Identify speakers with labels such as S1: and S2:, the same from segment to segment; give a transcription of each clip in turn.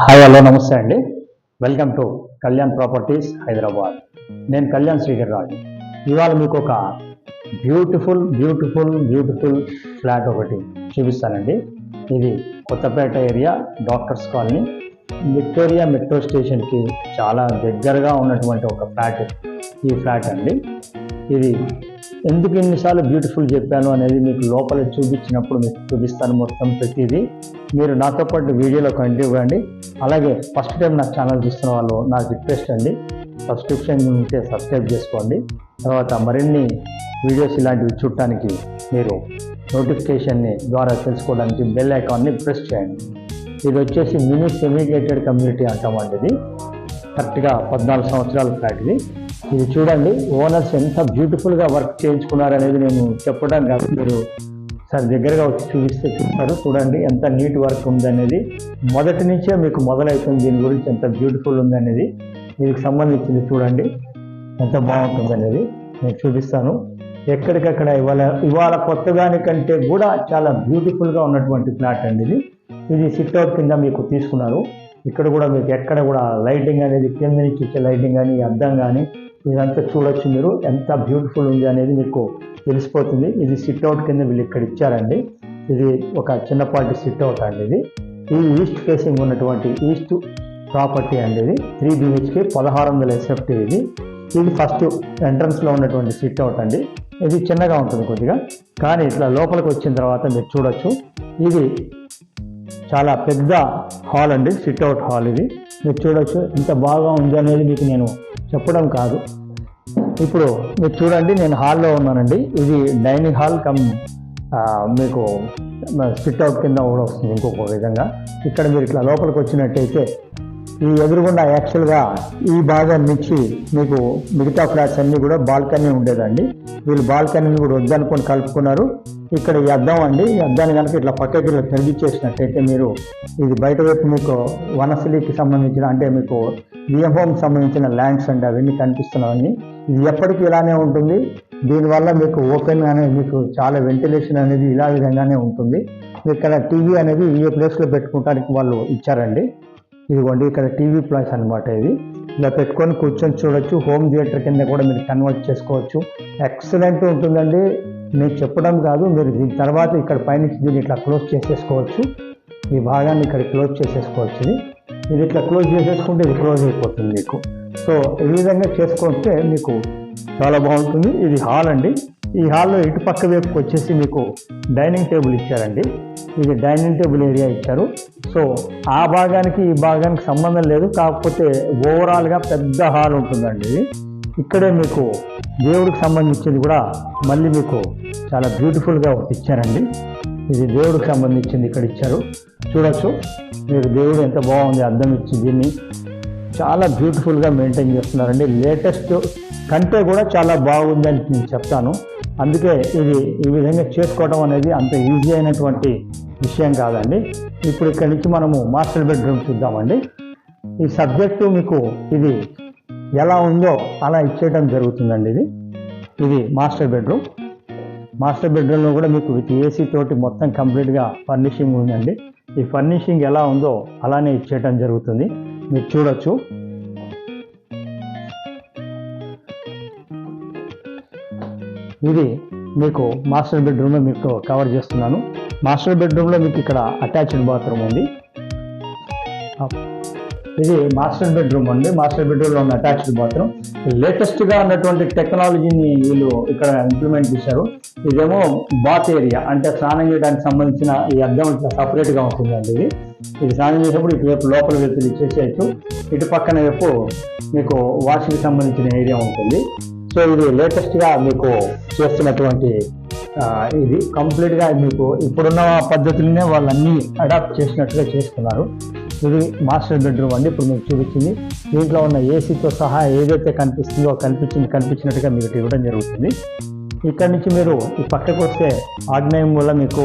S1: Hi hello నమస్తే అండి. Welcome to Kalyan Properties Hyderabad నేను కళ్యాణ్ శ్రీధర్ రాజు ఇవాళ మీకు ఒక బ్యూటిఫుల్ బ్యూటిఫుల్ బ్యూటిఫుల్ ఫ్లాట్ ఒకటి చూపిస్తానండి. ఇది Kothapet area doctors colony. Victoria metro స్టేషన్కి చాలా దగ్గరగా ఉన్నటువంటి ఒక ఫ్లాట్ ఈ ఫ్లాట్ అండి. ఇది ఎందుకు ఎన్నిసార్లు బ్యూటిఫుల్ చెప్పాను అనేది మీకు లోపల చూపించినప్పుడు మీకు చూపిస్తాను మొత్తం ప్రతిదీ. మీరు నాతో పాటు వీడియోలో కంటిన్యూ కండి అలాగే ఫస్ట్ టైం నా ఛానల్ చూస్తున్న వాళ్ళు నాకు రిక్వెస్ట్ అండి. సబ్స్క్రిప్షన్ ఉంటే సబ్స్క్రైబ్ చేసుకోండి. తర్వాత మరిన్ని వీడియోస్ ఇలాంటివి చూడటానికి మీరు నోటిఫికేషన్ని ద్వారా తెలుసుకోవడానికి బెల్ ఐకాన్ని ప్రెస్ చేయండి. ఇది వచ్చేసి మినీ సెమిగేటెడ్ కమ్యూనిటీ అంటామండి ఇది. కరెక్ట్గా పద్నాలుగు సంవత్సరాల ఫ్లాట్ ఇది. ఇది చూడండి ఓనర్స్ ఎంత బ్యూటిఫుల్గా వర్క్ చేయించుకున్నారు అనేది నేను చెప్పడం కాదు. మీరు సార్ దగ్గరగా వచ్చి చూపిస్తే చూస్తారు చూడండి ఎంత నీట్ వర్క్ ఉందనేది మొదటి నుంచే మీకు మొదలవుతుంది దీని గురించి ఎంత బ్యూటిఫుల్ ఉందనేది దీనికి సంబంధించింది చూడండి ఎంత బాగుంటుంది అనేది నేను చూపిస్తాను. ఎక్కడికక్కడ ఇవాళ ఇవాళ కొత్తదానికంటే కూడా చాలా బ్యూటిఫుల్గా ఉన్నటువంటి ప్లాట్ అండి ఇది. ఇది సిట్ అవుట్ కింద మీకు తీసుకున్నారు. ఇక్కడ కూడా మీకు ఎక్కడ కూడా లైటింగ్ అనేది కింద నుంచి వచ్చే లైటింగ్ కానీ అద్దం కానీ ఇదంతా చూడొచ్చు మీరు. ఎంత బ్యూటిఫుల్ ఉంది అనేది మీకు తెలిసిపోతుంది. ఇది సిట్ అవుట్ కింద వీళ్ళు ఇక్కడ ఇచ్చారండి. ఇది ఒక చిన్నపాటి సిట్ అవుట్ అండి ఇది. ఈ ఈస్ట్ ఫేసింగ్ ఉన్నటువంటి ఈస్ట్ ప్రాపర్టీ అండి ఇది. త్రీ బిహెచ్కే పదహారు వందల ఎస్ఎఫ్టీ ఇది. ఇది ఫస్ట్ ఎంట్రన్స్లో ఉన్నటువంటి సిట్ అవుట్ అండి. ఇది చిన్నగా ఉంటుంది కొద్దిగా. కానీ ఇట్లా లోపలికి వచ్చిన తర్వాత మీరు చూడొచ్చు. ఇది చాలా పెద్ద హాల్ అండి. సిట్ అవుట్ హాల్ ఇది. మీరు చూడొచ్చు. ఇంత బాగా ఉంది అనేది మీకు నేను చెప్పడం కాదు. ఇప్పుడు మీరు చూడండి నేను హాల్లో ఉన్నానండి. ఇది డైనింగ్ హాల్ కమ్ మీకు స్పిట్ అవుట్ కింద కూడా వస్తుంది ఇంకొక విధంగా. ఇక్కడ మీరు ఇట్లా లోపలికి వచ్చినట్టయితే ఈ ఎదురుగుండా యాక్చువల్గా ఈ భాగం నుంచి మీకు మిగతా ఫ్లాట్స్ అన్ని కూడా బాల్కనీ ఉండేదండి. వీళ్ళు బాల్కనీని కూడా వద్దనుకొని కలుపుకున్నారు. ఇక్కడ ఈ అద్దం అండి. ఈ అద్దాన్ని కనుక ఇట్లా పక్కకి ఇట్లా చేసినట్టయితే మీరు ఇది బయట వైపు మీకు వనసలికి సంబంధించిన అంటే మీకు విఎం హోమ్ సంబంధించిన ల్యాండ్స్ అండి. అవన్నీ కనిపిస్తున్నవన్నీ ఇది ఎప్పటికీ ఇలానే ఉంటుంది. దీనివల్ల మీకు ఓపెన్ అనేది మీకు చాలా వెంటిలేషన్ అనేది ఇలా విధంగానే ఉంటుంది. ఇక్కడ టీవీ అనేది ఈ ప్లేస్లో పెట్టుకోవడానికి వాళ్ళు ఇచ్చారండి. ఇదిగోండి ఇక్కడ టీవీ ప్లస్ అన్నమాట ఇది ఇలా పెట్టుకొని కూర్చొని చూడొచ్చు. హోమ్ థియేటర్ కింద కూడా మీరు కన్వర్ట్ చేసుకోవచ్చు. ఎక్సలెంట్ ఉంటుందండి. నేను చెప్పడం కాదు మీరు దీని తర్వాత ఇక్కడ పైనుంచి దీన్ని ఇట్లా క్లోజ్ చేసేసుకోవచ్చు. ఈ భాగాన్ని ఇక్కడ క్లోజ్ చేసేసుకోవచ్చు ఇది. ఇది ఇట్లా క్లోజ్ చేసేసుకుంటే ఇది క్లోజ్ అయిపోతుంది మీకు. సో ఈ విధంగా చేసుకుంటే మీకు చాలా బాగుంటుంది. ఇది హాల్ అండి. ఈ హాల్లో ఇటుపక్క వైపుకి వచ్చేసి మీకు డైనింగ్ టేబుల్ ఇచ్చారండి. ఇది డైనింగ్ టేబుల్ ఏరియా ఇచ్చారు. సో ఆ భాగానికి ఈ భాగానికి సంబంధం లేదు. కాకపోతే ఓవరాల్గా పెద్ద హాల్ ఉంటుందండి. ఇది ఇక్కడే మీకు దేవుడికి సంబంధించింది కూడా మళ్ళీ మీకు చాలా బ్యూటిఫుల్గా ఇచ్చారండి. ఇది దేవుడికి సంబంధించింది ఇక్కడ ఇచ్చారు. చూడొచ్చు. మీరు దేవుడు ఎంత బాగుంది అర్థం ఇచ్చి దీన్ని చాలా బ్యూటిఫుల్గా మెయింటైన్ చేస్తున్నారండి. లేటెస్ట్ కంటే కూడా చాలా బాగుందని నేను చెప్తాను. అందుకే ఇది ఈ విధంగా చేసుకోవడం అనేది అంత ఈజీ అయినటువంటి విషయం కాదండి. ఇప్పుడు ఇక్కడ నుంచి మనము మాస్టర్ బెడ్రూమ్ చూద్దామండి. ఈ సబ్జెక్టు మీకు ఇది ఎలా ఉందో అలా ఇచ్చేయడం జరుగుతుందండి ఇది. ఇది మాస్టర్ బెడ్రూమ్. మాస్టర్ బెడ్రూమ్లో కూడా మీకు విత్ ఏసీ తోటి మొత్తం కంప్లీట్గా ఫర్నిషింగ్ ఉందండి. ఈ ఫర్నిషింగ్ ఎలా ఉందో అలానే ఇచ్చేయటం జరుగుతుంది. మీరు చూడొచ్చు. ఇది మీకు మాస్టర్ బెడ్రూమ్ మీకు కవర్ చేస్తున్నాను. మాస్టర్ బెడ్రూమ్లో మీకు ఇక్కడ అటాచ్డ్ బాత్రూమ్ ఉంది. ఇది మాస్టర్ బెడ్రూమ్ అండి. మాస్టర్ బెడ్రూమ్లో ఉన్న అటాచ్డ్ బాత్రూమ్ లేటెస్ట్గా ఉన్నటువంటి టెక్నాలజీని వీళ్ళు ఇక్కడ ఇంప్లిమెంట్ చేశారు. ఇదేమో బాత్ ఏరియా అంటే స్నానం చేయడానికి సంబంధించిన ఈ అద్దం ఇట్లా సపరేట్గా ఉంటుందండి ఇది. ఇది స్నానం చేసినప్పుడు ఇటువైపు లోపల వైపు ఇచ్చేసేయచ్చు. ఇటు పక్కన వైపు మీకు వాష్కి సంబంధించిన ఏరియా ఉంటుంది. సో ఇది లేటెస్ట్గా మీకు చేస్తున్నటువంటి ఇది. కంప్లీట్గా మీకు ఇప్పుడున్న పద్ధతులనే వాళ్ళన్నీ అడాప్ట్ చేసినట్టుగా చేసుకున్నారు ఇది మాస్టర్ బెడ్రూమ్ అండి ఇప్పుడు మీకు చూపించింది. దీంట్లో ఉన్న ఏసీతో సహా ఏదైతే కనిపిస్తుందో కనిపించింది కనిపించినట్టుగా మీకు ఇవ్వడం జరుగుతుంది. ఇక్కడ నుంచి మీరు ఈ పక్కకు వస్తే ఆగ్నేయం వల్ల మీకు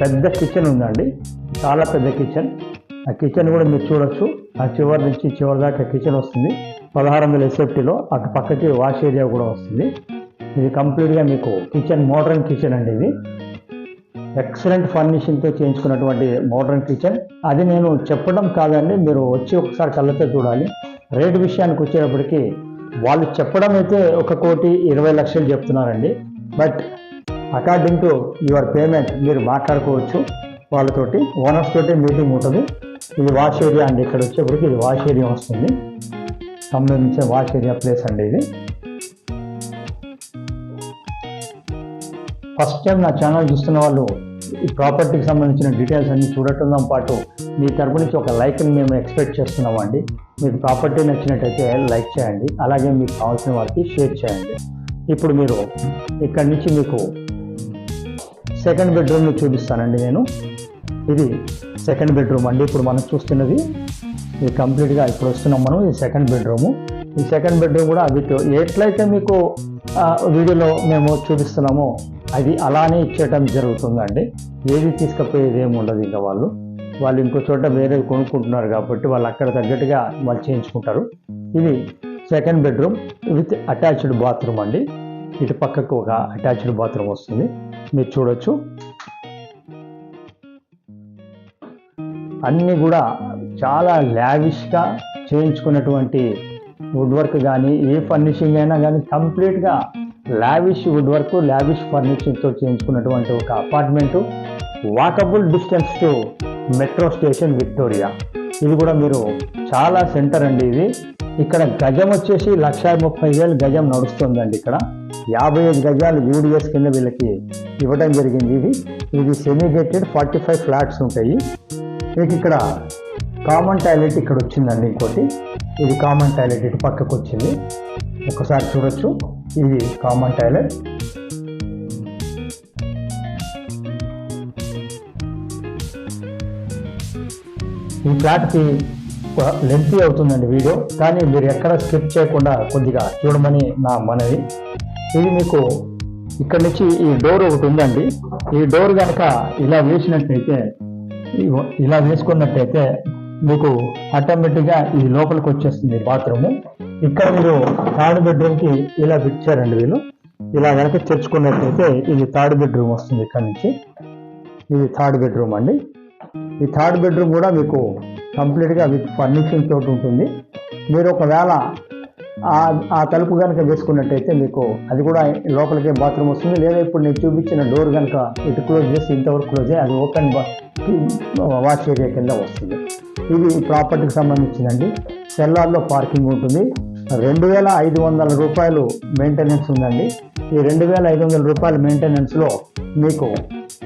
S1: పెద్ద కిచెన్ ఉందండి. చాలా పెద్ద కిచెన్ ఆ కిచెన్ కూడా మీరు చూడొచ్చు. ఆ చివరి నుంచి చివరి దాకా కిచెన్ వస్తుంది. పదహారు వందల ఎస్ఎఫ్టీలో అటు పక్కకి వాష్ ఏరియా కూడా వస్తుంది. ఇది కంప్లీట్గా మీకు కిచెన్ మోడర్న్ కిచెన్ అండి ఇది. ఎక్సలెంట్ ఫర్నిషింగ్తో చేయించుకున్నటువంటి మోడర్న్ కిచెన్. అది నేను చెప్పడం కాదండి మీరు వచ్చి ఒకసారి కళ్ళతో చూడాలి. రేటు విషయానికి వచ్చేటప్పటికి వాళ్ళు చెప్పడం అయితే ఒక కోటి ఇరవై లక్షలు చెప్తున్నారండి. But according to your payment మీరు మాట్లాడుకోవచ్చు వాళ్ళతోటి. ఓనర్స్ తోటి మీటింగ్ ఉంటుంది. ఇది వాష్ ఏరియా అండి ఇక్కడ వచ్చేప్పటికి ఇది వాష్ ఏరియా వస్తుంది. సంబంధించిన వాష్ ఏరియా ప్లేస్ అండి ఇది. ఫస్ట్ టైం నా ఛానల్ చూస్తున్న వాళ్ళు ఈ ప్రాపర్టీకి సంబంధించిన డీటెయిల్స్ అన్ని చూడటంతో పాటు మీ తరపు నుంచి ఒక లైక్ని మేము ఎక్స్పెక్ట్ చేస్తున్నామండి మీకు ప్రాపర్టీ నచ్చినట్టయితే లైక్ చేయండి. అలాగే మీకు కావాల్సిన వారికి షేర్ చేయండి. ఇప్పుడు మీరు ఇక్కడి నుంచి మీకు సెకండ్ బెడ్రూమ్ని చూపిస్తానండి నేను. ఇది సెకండ్ బెడ్రూమ్ అండి. ఇప్పుడు మనం చూస్తున్నది ఇది కంప్లీట్గా ఇప్పుడు వస్తున్నాం మనం ఇది సెకండ్ బెడ్రూము. ఈ సెకండ్ బెడ్రూమ్ కూడా విత్ ఎట్లయితే మీకు వీడియోలో మేము చూపిస్తున్నామో అది అలానే ఇచ్చేయటం జరుగుతుందండి. ఏది తీసుకపోయేది ఏమి ఉండదు ఇంకా వాళ్ళు. వాళ్ళు ఇంకో చోట వేరే కొనుక్కుంటున్నారు కాబట్టి వాళ్ళు అక్కడ తగ్గట్టుగా వాళ్ళు చేయించుకుంటారు. ఇది second bedroom with attached bathroom అండి. ఇటు పక్కకు ఒక అటాచ్డ్ బాత్రూమ్ వస్తుంది. మీరు చూడొచ్చు. అన్నీ కూడా చాలా లావిష్గా చేయించుకున్నటువంటి వుడ్ వర్క్ కానీ ఏ ఫర్నిషింగ్ అయినా కానీ కంప్లీట్గా లావిష్ వుడ్ వర్క్ లావిష్ ఫర్నిషింగ్తో చేయించుకున్నటువంటి ఒక apartment walkable distance to metro station Victoria ఇది కూడా మీరు చాలా సెంటర్ అండి ఇది. ఇక్కడ గజం వచ్చేసి లక్ష ముప్పై వేలు గజం నడుస్తుందండి ఇక్కడ. యాభై ఐదు గజాలు యూడిఎస్ కింద వీళ్ళకి ఇవ్వడం జరిగింది ఇది. ఇది semi gated forty five flats ఉంటాయి. మీకు ఇక్కడ కామన్ టాయిలెట్ ఇక్కడ వచ్చిందండి ఇంకోటి. ఇది కామన్ టాయిలెట్ ఇటు పక్కకు వచ్చింది. ఒకసారి చూడొచ్చు. ఇది కామన్ టాయిలెట్. ఈ ఫ్లాట్కి లెంతీ అవుతుందండి వీడియో. కానీ మీరు ఎక్కడ స్కిప్ చేయకుండా కొద్దిగా చూడమని నా మనవి. ఇది మీకు ఇక్కడ నుంచి ఈ డోర్ ఒకటి ఉందండి. ఈ డోర్ కనుక ఇలా వేసినట్టయితే ఇలా వేసుకున్నట్టయితే మీకు ఆటోమేటిక్గా ఈ లోపలికి వచ్చేస్తుంది బాత్రూమ్. ఇక్కడ మీరు థర్డ్ బెడ్రూమ్కి ఇలా పెట్టారండి వీళ్ళు. ఇలా కనుక తెచ్చుకున్నట్లయితే ఇది థర్డ్ బెడ్రూమ్ వస్తుంది ఇక్కడ నుంచి. ఇది థర్డ్ బెడ్రూమ్ అండి. ఈ థర్డ్ బెడ్రూమ్ కూడా మీకు కంప్లీట్గా విత్ ఫర్నిషింగ్ తోటి ఉంటుంది. మీరు ఒకవేళ ఆ తలుపు కనుక వేసుకున్నట్టయితే మీకు అది కూడా లోపలికే బాత్రూమ్ వస్తుంది. లేదా ఇప్పుడు నేను చూపించిన డోర్ కనుక ఇటు క్లోజ్ చేసి ఇంతవరకు క్లోజ్ అయ్యి అది ఓపెన్ వాష్ ఏరియా కింద వస్తుంది. ఇది ప్రాపర్టీకి సంబంధించిందండి. సెల్లార్లో పార్కింగ్ ఉంటుంది. రెండు వేల ఐదు వందల రూపాయలు మెయింటెనెన్స్ ఉందండి. ఈ రెండు వేల ఐదు వందల రూపాయల మెయింటెనెన్స్లో మీకు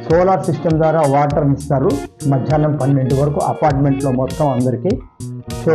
S1: సోలార్ సిస్టమ్ ద్వారా వాటర్ ఇస్తారు. మధ్యాహ్నం పన్నెండు వరకు అపార్ట్మెంట్లో మొత్తం అందరికీ. సో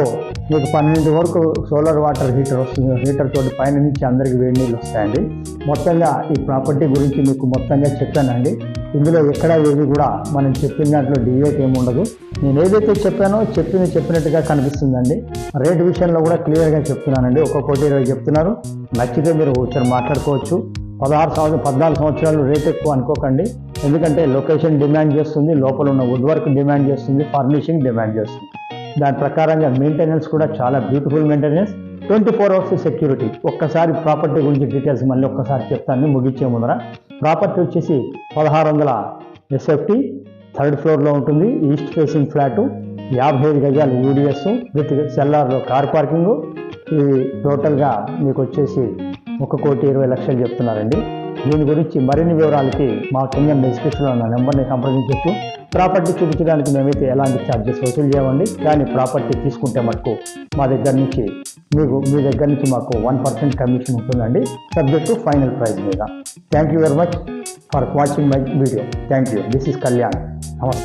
S1: మీకు పన్నెండు వరకు సోలార్ వాటర్ హీటర్ వస్తుంది. హీటర్ తోటి పైన నుంచి అందరికి వేడి నీళ్ళు వస్తాయండి. మొత్తంగా ఈ ప్రాపర్టీ గురించి మీకు మొత్తంగా చెప్పానండి. ఇందులో ఎక్కడ ఏది కూడా మనం చెప్పిన దాంట్లో డివేట్ ఏమి ఉండదు. నేను ఏదైతే చెప్పానో చెప్పింది చెప్పినట్టుగా కనిపిస్తుందండి. రేట్ విషయంలో కూడా క్లియర్గా చెప్తున్నానండి. ఒక్కొక్కటి ఇరవై చెప్తున్నారు. నచ్చితే మీరు వచ్చారు మాట్లాడుకోవచ్చు. పదహారు సంవత్సరం పద్నాలుగు సంవత్సరాలు రేట్ ఎక్కువ అనుకోకండి. ఎందుకంటే లొకేషన్ డిమాండ్ చేస్తుంది. లోపల ఉన్న వుడ్ వర్క్ డిమాండ్ చేస్తుంది. ఫర్నిషింగ్ డిమాండ్ చేస్తుంది. దాని ప్రకారంగా మెయింటెనెన్స్ కూడా చాలా beautiful maintenance twenty four hours security ఒక్కసారి ప్రాపర్టీ గురించి డీటెయిల్స్ మళ్ళీ ఒక్కసారి చెప్తాను ముగించే ముందర. ప్రాపర్టీ వచ్చేసి పదహారు వందల ఎస్ఎఫ్టీ థర్డ్ ఫ్లోర్లో ఉంటుంది. ఈస్ట్ ఫేసింగ్ ఫ్లాటు యాభై ఐదు గజాలు యూడిఎస్ విత్ సెల్లార్లో కార్ పార్కింగు ఇది టోటల్గా మీకు వచ్చేసి ఒక కోటి ఇరవై లక్షలు చెప్తున్నారండి. దీని గురించి మరిన్ని వివరాలకి మా కింద డిస్క్రిప్షన్లో ఉన్న నెంబర్ని సంప్రదించవచ్చు. ప్రాపర్టీ చూపించడానికి మేమైతే ఎలాంటి ఛార్జెస్ వసూలు చేయమండి. కానీ ప్రాపర్టీ తీసుకుంటే మటుకు మా దగ్గర నుంచి మీకు మీ దగ్గర నుంచి మాకు వన్ పర్సెంట్ కమిషన్ ఉంటుందండి. సబ్జెక్ట్ టు ఫైనల్ ప్రైజ్ మీద. Thank you very much for watching my video thank you this is Kalyan నమస్తే